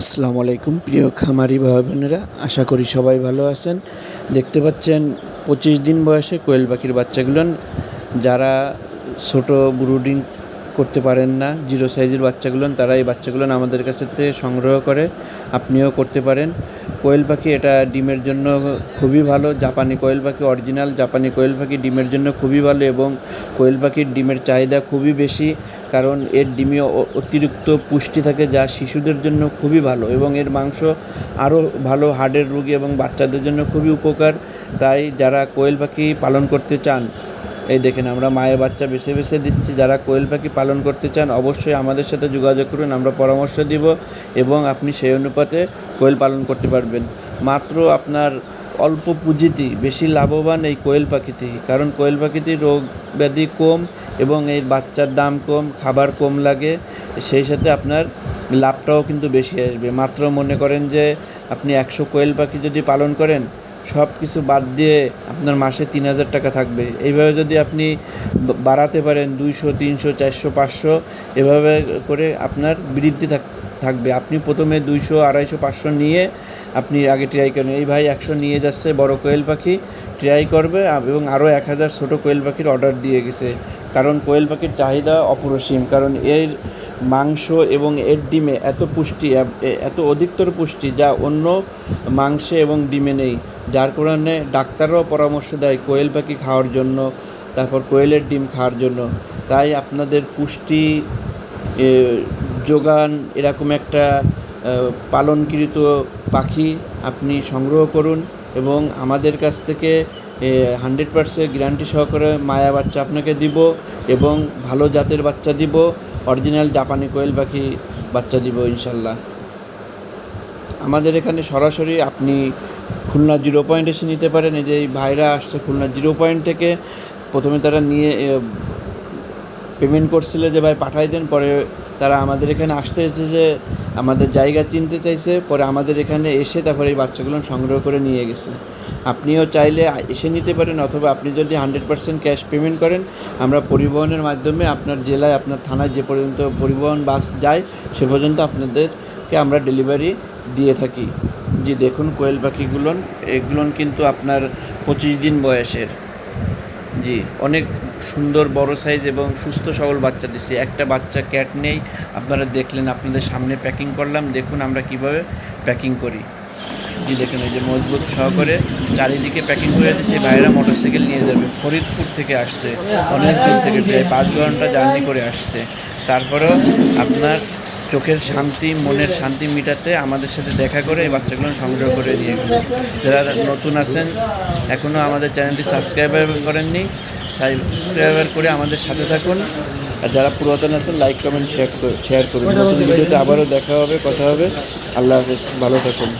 আসসালামু আলাইকুম, প্রিয় খামারি ভাই বোনেরা আশা করি সবাই ভালো আছেন। দেখতে পাচ্ছেন পঁচিশ দিন বয়সে কোয়েল পাখির বাচ্চাগুলো। যারা ছোট ব্রুডিং করতে পারেন না, জিরো সাইজের বাচ্চাগুলো, তারা এই বাচ্চাগুলো আমাদের কাছে থেকে সংগ্রহ করে, আপনিও করতে পারেন। কোয়েল পাখি এটা ডিমের জন্য খুবই ভালো। জাপানি কোয়েল পাখি অরিজিনাল। জাপানি কোয়েল পাখি ডিমের জন্য খুবই ভালো এবং কোয়েল পাখির ডিমের চাহিদা খুবই বেশি। কারণ এর ডিমে অতিরিক্ত পুষ্টি থাকে যা শিশুদের জন্য খুবই ভালো এবং এর মাংস আরও ভালো হার্টের রোগী এবং বাচ্চাদের জন্য খুবই উপকার। তাই যারা কোয়েল পাখি পালন করতে চান, এই দেখেন আমরা মায়ের বাচ্চা বেছে বেছে দিচ্ছি, যারা কোয়েল পাখি পালন করতে চান অবশ্যই আমাদের সাথে যোগাযোগ করুন, আমরা পরামর্শ দিব এবং আপনি সেই অনুপাতে কোয়েল পালন করতে পারবেন। মাত্র আপনার অল্প পুঁজিতেই বেশি লাভবান এই কোয়েল পাখিতেই কারণ কোয়েল পাখিতে রোগ ব্যাধি কম এবং এই বাচ্চার দাম কম, খাবার কম লাগে, সেই সাথে আপনার লাভটাও কিন্তু বেশি আসবে। মাত্র মনে করেন যে আপনি একশো কোয়েল পাখি যদি পালন করেন, সব কিছু বাদ দিয়ে আপনার মাসে তিন হাজার টাকা থাকবে। এইভাবে যদি আপনি বাড়াতে পারেন দুইশো, তিনশো, চারশো, পাঁচশো, এভাবে করে আপনার বৃদ্ধি থাক- থাকবে। আপনি প্রথমে দুইশো, আড়াইশো, পাঁচশো নিয়ে আপনি আগে ট্রাই করেন। এই ভাই একশো নিয়ে যাচ্ছে বড় কোয়েল পাখি ট্রাই করবে এবং আরও এক হাজার ছোটো কোয়েল পাখির অর্ডার দিয়ে গেছে। কারণ কোয়েল পাখির চাহিদা অপরিসীম, কারণ এর মাংস এবং এর ডিমে এত পুষ্টি, এত অধিকতর পুষ্টি যা অন্য মাংসে এবং ডিমে নেই। যার কারণে ডাক্তাররাও পরামর্শ দেয় কোয়েল পাখি খাওয়ার জন্য, তারপর কোয়েলের ডিম খাওয়ার জন্য। তাই আপনাদের পুষ্টি যোগান এরকম একটা পালনকৃত পাখি আপনি সংগ্রহ করুন এবং আমাদের কাছ থেকে হান্ড্রেড পার্সেন্ট গ্যারান্টি সহকারে মায়া বাচ্চা আপনাকে দিব এবং ভালো জাতের বাচ্চা দিব, অরিজিনাল জাপানি কোয়েল পাখি বাচ্চা দিব ইনশাল্লাহ। আমাদের এখানে সরাসরি আপনি খুলনা জিরো পয়েন্ট এসে নিতে পারেন, এই যে এই ভাইরা আসছে খুলনা জিরো পয়েন্ট থেকে, প্রথমে তারা নিয়ে পেমেন্ট করছিল যে ভাই পাঠাই দেন, পরে তারা আমাদের এখানে আসতে এসেছে যে আমাদের জায়গা চিনতে চাইছে, পরে আমাদের এখানে এসে তারপরে এই বাচ্চাগুলো সংগ্রহ করে নিয়ে গেছে। আপনিও চাইলে এসে নিতে পারেন অথবা আপনি যদি হান্ড্রেড পার্সেন্ট ক্যাশ পেমেন্ট করেন, আমরা পরিবহনের মাধ্যমে আপনার জেলায়, আপনার থানায় যে পর্যন্ত পরিবহন বাস যায়, সে পর্যন্ত আপনাদেরকে আমরা ডেলিভারি দিয়ে থাকি। জি, দেখুন কোয়েল পাখিগুলোন এগুলোন কিন্তু আপনার পঁচিশ দিন বয়সের। জি। অনেক সুন্দর, বড় সাইজ এবং সুস্থ সবল বাচ্চা দিচ্ছে একটা বাচ্চা ক্যাট নেই, আপনারা দেখলেন, আপনাদের সামনে প্যাকিং করলাম। দেখুন আমরা কীভাবে প্যাকিং করি। জি দেখুন, এই যে মজবুত সহকারে চারিদিকে প্যাকিং করে দিচ্ছে ভাইরা মোটরসাইকেল নিয়ে যাবে। ফরিদপুর থেকে আসছে। অনেক দূর থেকে, প্রায় পাঁচ ঘণ্টা জার্নি করে আসছে। তারপরেও আপনার চোখের শান্তি, মনের শান্তি মিটাতে আমাদের সাথে দেখা করে এই বাচ্চাগুলো সংগ্রহ করে গেল। যারা নতুন আছেন এখনও আমাদের চ্যানেলটি সাবস্ক্রাইবার করেননি সাবস্ক্রাইবার করে আমাদের সাথে থাকুন। আর যারা পুরাতন আছেন লাইক কমেন্ট শেয়ার শেয়ার করুন। নতুন ভিডিওতে আবারও দেখা হবে কথা হবে। আল্লাহ হাফেজ ভালো থাকুন।